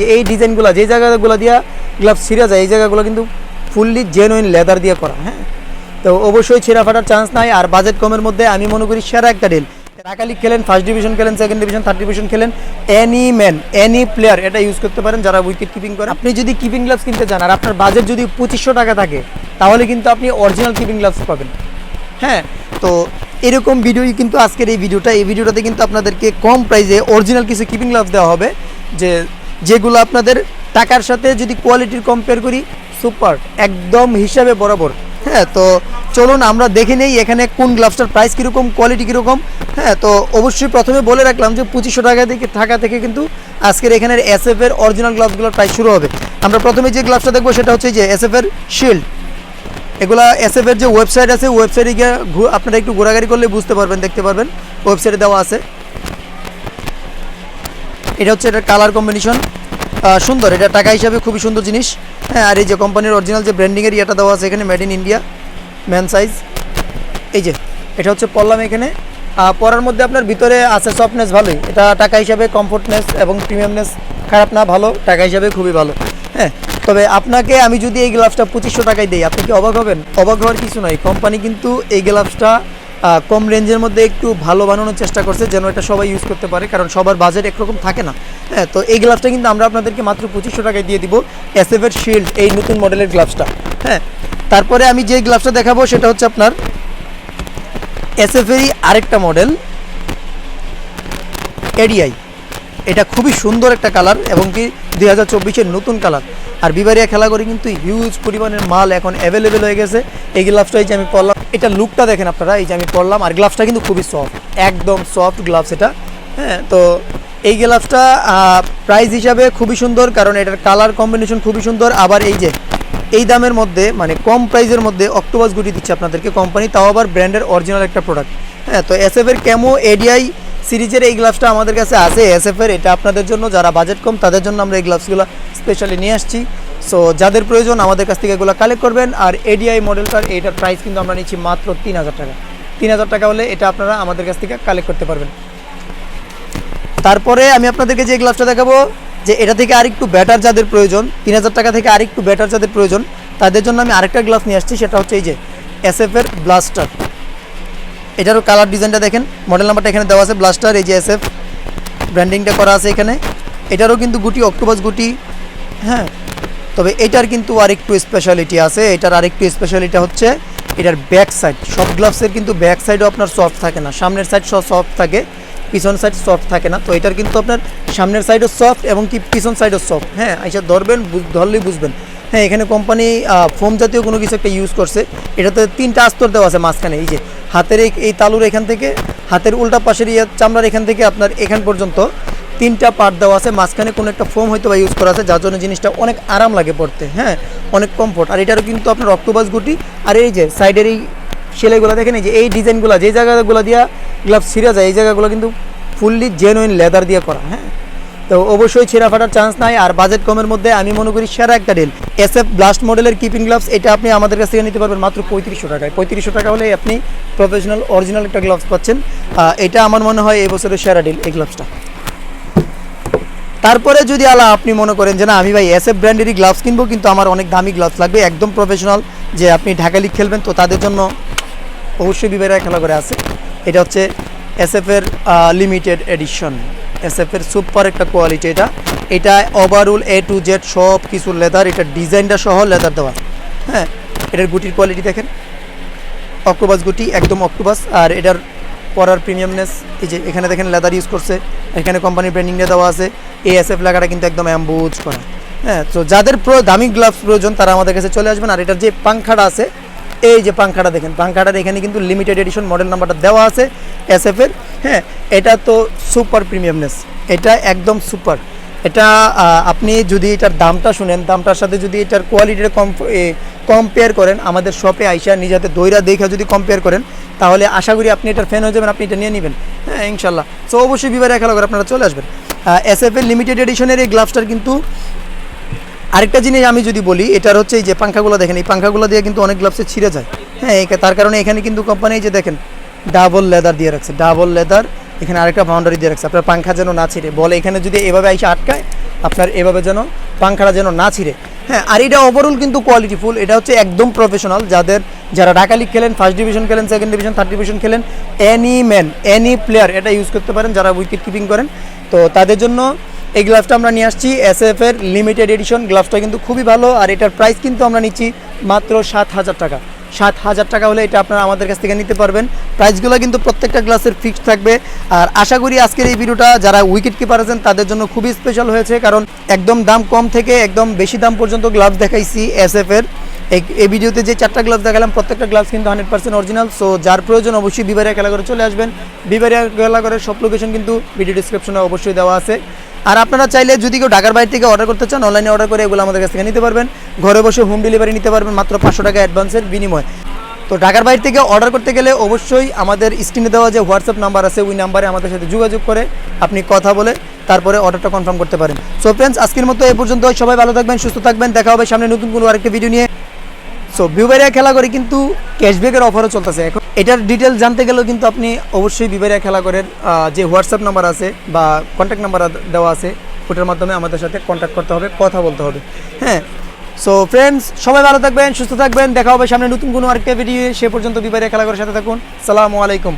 যে এই ডিজাইনগুলো, যে জায়গাগুলো দিয়া গ্লাভস ছিঁড়া যায়, এই জায়গাগুলো কিন্তু ফুললি জেনুইন লেদার দিয়ে করা হ্যাঁ? তো অবশ্যই ছেঁড়া ফাটার চান্স নাই, আর বাজেট কমের মধ্যে আমি মনে করি সেরা একটা ডিল টাকা লিগ খেলেন ফার্স্ট ডিভিশন খেলেন সেকেন্ড ডিভিশন থার্ড ডিভিশন খেলেন এনি ম্যান এনি প্লেয়ার এটা ইউজ করতে পারেন যারা উইকেট কিপিং করেন আপনি যদি কিপিং গ্লাভস কিনতে চান, আর আপনার বাজেট যদি পঁচিশশো টাকা থাকে, তাহলে কিন্তু আপনি অরিজিনাল কিপিং গ্লাভস পাবেন। হ্যাঁ? তো এরকম ভিডিওই কিন্তু আজকের এই ভিডিওটা এই ভিডিওটাতে কিন্তু আপনাদেরকে কম প্রাইসে অরিজিনাল কিছু কিপিং গ্লাভস দেওয়া হবে, যে যেগুলো আপনাদের টাকার সাথে যদি কোয়ালিটির কম্পেয়ার করি সুপার একদম হিসাবে বরাবর। হ্যাঁ তো চলুন আমরা দেখে নেই এখানে কোন গ্লাভসটার প্রাইস কীরকম কোয়ালিটি কীরকম। হ্যাঁ তো অবশ্যই প্রথমে বলে রাখলাম যে পঁচিশশো টাকা থেকে থাকা থেকে কিন্তু আজকের এখানের এস এফ এর অরিজিনাল গ্লাভসগুলোর প্রাইস শুরু হবে। আমরা প্রথমে যে গ্লাভসটা দেখব সেটা হচ্ছে যে এস এফ এর শিল্ড এগুলা এসএফ এর যে ওয়েবসাইট আছে ওয়েবসাইটে গিয়ে আপনারা একটু ঘোরাঘুরি করলে বুঝতে পারবেন, দেখতে পারবেন। ওয়েবসাইটে দেওয়া আছে। এটা হচ্ছে এটার কালার কম্বিনেশন সুন্দর। এটা টাকা হিসাবে খুবই সুন্দর জিনিস। হ্যাঁ আর এই যে কোম্পানির অরিজিনাল যে ব্র্যান্ডিংয়ের ইয়েটা দেওয়া আছে এখানে made in India man size এই যে, এটা হচ্ছে পড়লাম এখানে। পরার মধ্যে আপনার ভিতরে আছে সফটনেস ভালোই। এটা টাকা হিসাবে কমফোর্টনেস এবং প্রিমিয়ামনেস খারাপ না, ভালো। টাকা হিসাবে খুবই ভালো। হ্যাঁ তবে আপনাকে আমি যদি এই গ্লাভসটা পঁচিশশো টাকায় দিই, আপনি কি অবাক হবেন? অবাক হওয়ার কিছু নয় কোম্পানি কিন্তু এই গ্লাভসটা কম রেঞ্জের মধ্যে একটু ভালো বানানোর চেষ্টা করছে, যেন এটা সবাই ইউজ করতে পারে, কারণ সবার বাজেট একরকম থাকে না। হ্যাঁ তো এই গ্লাভসটা কিন্তু আমরা আপনাদেরকে মাত্র পঁচিশশো টাকায় দিয়ে দিব এসএফের শিল্ড এই নতুন মডেলের গ্লাভসটা হ্যাঁ তারপরে আমি যে গ্লাভসটা দেখাবো, সেটা হচ্ছে আপনার এসএফেরই আরেকটা মডেল এডিআই এটা খুবই সুন্দর একটা কালার এবং কি দুই হাজার নতুন কালার আর বিবারিয়া খেলা করে কিন্তু হিউজ পরিমাণের মাল এখন অ্যাভেলেবেল হয়ে গেছে। এই গ্লাভসটা এই যে আমি পরলাম, এটা লুকটা দেখেন আপনারা, এই যে আমি পরলাম, আর গ্লাভসটা কিন্তু খুবই সফট একদম সফট গ্লাভস এটা হ্যাঁ? তো এই গ্লাভসটা প্রাইস হিসাবে খুবই সুন্দর, কারণ এটার কালার কম্বিনেশন খুবই সুন্দর। আবার এই যে, এই দামের মধ্যে মানে কম প্রাইসের মধ্যে অক্টোবাস গুটি দিচ্ছে আপনাদেরকে কোম্পানি তাও আবার ব্র্যান্ডের অরিজিনাল একটা প্রোডাক্ট হ্যাঁ? তো এস এর ক্যামো এডিআই সিরিজের এই গ্লাভসটা আমাদের কাছে আছে। এস এর, এটা আপনাদের জন্য, যারা বাজেট কম, তাদের জন্য আমরা এই গ্লাভসগুলো স্পেশালি নিয়ে আসছি। সো যাদের প্রয়োজন আমাদের কাছ থেকে এগুলো কালেক্ট করবেন, আর এডিআই মডেলটার এইটার প্রাইস কিন্তু আমরা নিচ্ছি মাত্র তিন হাজার টাকা। তিন হাজার টাকা হলে এটা আপনারা আমাদের কাছ থেকে কালেক্ট করতে পারবেন। তারপরে আমি আপনাদেরকে যে গ্লাভসটা দেখাবো, যে এটা থেকে আরেকটু ব্যাটার যাদের প্রয়োজন, তিন হাজার টাকা থেকে আরেকটু ব্যাটার যাদের প্রয়োজন, তাদের জন্য আমি আরেকটা গ্লাস নিয়ে আসছি, সেটা হচ্ছে এই যে এস এর ব্লাস্টার এটারও কালার ডিজাইনটা দেখেন মডেল নাম্বারটা এখানে দেওয়া আছে ব্লাস্টার এই যে এস এফ ব্র্যান্ডিংটা করা আছে এখানে। এটারও কিন্তু গুটি অক্টোপাস গুটি হ্যাঁ তবে এটার কিন্তু আরেকটু স্পেশালিটি আছে। এটার আরেকটু স্পেশালিটি হচ্ছে এটার ব্যাক সাইড সব গ্লাভসের কিন্তু ব্যাক সাইডও আপনার সফট থাকে না। সামনের সাইড সফট থাকে, পিছন সাইড সফট থাকে না। তো এটার কিন্তু আপনার সামনের সাইডও সফট এবং কি পিছন সাইডও সফট হ্যাঁ আইসা ধরবেন ধরলেই বুঝবেন। হ্যাঁ এখানে কোম্পানি ফোম জাতীয় কোনো কিছু একটা ইউজ করছে। এটাতে তিনটা আস্তর দেওয়া আছে মাঝখানে। এই যে হাতের এই তালুর এখান থেকে, হাতের উল্টা পাশের ইয়ে চামড়ার এখান থেকে আপনার এখান পর্যন্ত তিনটা পার্ট দেওয়া আছে, মাঝখানে কোনো একটা ফোম হয়তো বা ইউজ করা আছে, যার জন্য জিনিসটা অনেক আরাম লাগে পড়তে হ্যাঁ? অনেক কমফোর্ট আর এটারও কিন্তু আপনার অক্টোবাস গুটি, আর এই যে সাইডের এই সেলাইগুলো দেখেন, এই যে এই ডিজাইনগুলো যে জায়গাগুলো দিয়া গ্লাভস ছিঁড়া যায়, এই জায়গাগুলো কিন্তু ফুললি জেনুইন লেদার দিয়ে করা হ্যাঁ? তো অবশ্যই ছেঁড়া ফাটার চান্স নাই, আর বাজেট কমের মধ্যে আমি মনে করি সেরা একটা ডিল এস এফ ব্লাস্ট মডেলের কিপিং গ্লাভস এটা আপনি আমাদের কাছ থেকে নিতে পারবেন মাত্র পঁয়ত্রিশশো টাকায়। পঁয়ত্রিশশো টাকা হলে আপনি প্রফেশনাল অরিজিনাল একটা গ্লাভস পাচ্ছেন। এটা আমার মনে হয় এই বছরের সেরা ডিল এই গ্লাভসটা তারপরে যদি আলা আপনি মনে করেন যে না, আমি ভাই এস এফ ব্র্যান্ডেরই গ্লাভস কিনবো, কিন্তু আমার অনেক দামি গ্লাভস লাগবে, একদম প্রফেশনাল যে আপনি ঢাকা লিগ খেলবেন, তো তাদের জন্য অবশ্যই বিবেরা খেলা করে আছে। এটা হচ্ছে এস এফ এর লিমিটেড এডিশন এস এফ এর সুপার একটা কোয়ালিটি এটা। এটা ওভারঅল এ টু জেড সব কিছু লেদার এটা ডিজাইনটা সহ লেদার দেওয়া। হ্যাঁ এটার গুটির কোয়ালিটি দেখেন। অক্টোবাস গুটি, একদম অক্টোবাস আর এটার পরার প্রিমিয়ামনেস এই যে এখানে দেখেন লেদার ইউজ করছে, এখানে কোম্পানির ব্র্যান্ডিংটা দেওয়া আছে এএসএফ লাগাটা কিন্তু একদম অ্যাম্বুজ করা। হ্যাঁ তো যাদের প্রো দামি গ্লাভস প্রয়োজন, তারা আমাদের কাছে চলে আসবেন, আর এটার যে পাংখাটা আছে, এই যে পাংখাটা দেখেন, পাংখাটার এখানে কিন্তু লিমিটেড এডিশন মডেল নাম্বারটা দেওয়া আছে এসএফের হ্যাঁ এটা তো সুপার প্রিমিয়ামনেস এটা একদম সুপার এটা আপনি যদি এটার দামটা শুনেন, দামটার সাথে যদি এটার কোয়ালিটির কম কম্পেয়ার করেন, আমাদের শপে আইসা নিজেতে দইরা দেখা যদি কম্পেয়ার করেন, তাহলে আশা করি আপনি এটার ফ্যান হয়ে যাবেন, আপনি এটা নিয়ে নেবেন। হ্যাঁ ইনশাল্লাহ সো অবশ্যই বিবারে খেলা করে আপনারা চলে আসবেন। এস এফ এর লিমিটেড এডিশনের এই গ্লাভসটার কিন্তু আরেকটা জিনিস আমি যদি বলি, এটার হচ্ছে এই যে পাঙ্খাগুলো দেখেন, এই পাঙ্খাগুলো দিয়ে কিন্তু অনেক গ্লাভসে ছিঁড়ে যায়। হ্যাঁ তার কারণে এখানে কিন্তু কোম্পানি যে দেখেন ডাবল লেদার দিয়ে রাখছে ডাবল লেদার এখানে আরেকটা বাউন্ডারি দিয়ে রাখছে। আপনার পাংখা যেন না ছিঁড়ে। বলে এখানে যদি এভাবে এসে আটকায়, আপনার এভাবে যেন পাংখাটা যেন না ছিঁড়ে। হ্যাঁ আর এটা ওভারঅল কিন্তু কোয়ালিটি ফুল এটা হচ্ছে একদম প্রফেশনাল যাদের, যারা ঢাকা লিগ খেলেন ফার্স্ট ডিভিশন খেলেন সেকেন্ড ডিভিশন থার্ড ডিভিশন খেলেন এনি ম্যান এনি প্লেয়ার এটা ইউজ করতে পারেন, যারা উইকেট কিপিং করেন। তো তাদের জন্য এই গ্লাভসটা আমরা নিয়ে আসছি। এস এফ এর লিমিটেড এডিশন গ্লাভসটা কিন্তু খুবই ভালো। আর এটার প্রাইস কিন্তু আমরা নিচ্ছি মাত্র সাত হাজার টাকা। সাত হাজার টাকা হলে এটা আপনারা আমাদের কাছ থেকে নিতে পারবেন। প্রাইসগুলো কিন্তু প্রত্যেকটা গ্লাসের ফিক্সড থাকবে। আর আশা করি আজকের এই ভিডিওটা যারা উইকেট কিপার আছেন, তাদের জন্য খুবই স্পেশাল হয়েছে। কারণ একদম দাম কম থেকে একদম বেশি দাম পর্যন্ত গ্লাভস দেখাইছি এস এর। এই- ভিডিওতে যে চারটা গ্লাভস দেখালাম, প্রত্যেকটা গ্লাভস কিন্তু হান্ড্রেড পার্সেন্ট অরিজিনাল সো যার প্রয়োজন অবশ্যই বিবারিয়া খেলা করে চলে আসবেন। বিবারিয়া খেলা করে সব লোকেশন কিন্তু ভিডিও ডিসক্রিপশনে অবশ্যই দেওয়া আছে। আর আপনারা চাইলে যদি কেউ ঢাকার বাইরে থেকে অর্ডার করতে চান অনলাইনে অর্ডার করে এগুলো আমাদের কাছ থেকে নিতে পারবেন। ঘরে বসে হোম ডেলিভারি নিতে পারবেন মাত্র পাঁচশো টাকা অ্যাডভান্সের বিনিময়। তো ঢাকার বাইরে থেকে অর্ডার করতে গেলে অবশ্যই আমাদের স্ক্রিনে দেওয়া যে হোয়াটসঅ্যাপ নাম্বার আছে, ওই নাম্বারে আমাদের সাথে যোগাযোগ করে আপনি কথা বলে তারপরে অর্ডারটা কনফার্ম করতে পারেন। সো ফ্রেন্ডস আজকের মতো এই পর্যন্ত সবাই ভালো থাকবেন, সুস্থ থাকবেন। দেখা হবে সামনে নতুন কোনো আরেকটা ভিডিও নিয়ে। সো বিবারিয়া খেলা করে কিন্তু ক্যাশব্যাকের অফারও চলতেছে। এখন এটার ডিটেল জানতে গেলেও কিন্তু আপনি অবশ্যই বিবারিয়া খেলা করে যে হোয়াটসঅ্যাপ নাম্বার আছে বা কন্ট্যাক্ট নাম্বার দেওয়া আছে, ওটার মাধ্যমে আমাদের সাথে কন্ট্যাক্ট করতে হবে, কথা বলতে হবে। হ্যাঁ সো ফ্রেন্ডস সবাই ভালো থাকবেন, সুস্থ থাকবেন, দেখা হবে সামনে নতুন কোনো আরেকটা ভিডিও সে পর্যন্ত বিবারিয়া খেলা করার সাথে থাকুন। সালামু আলাইকুম।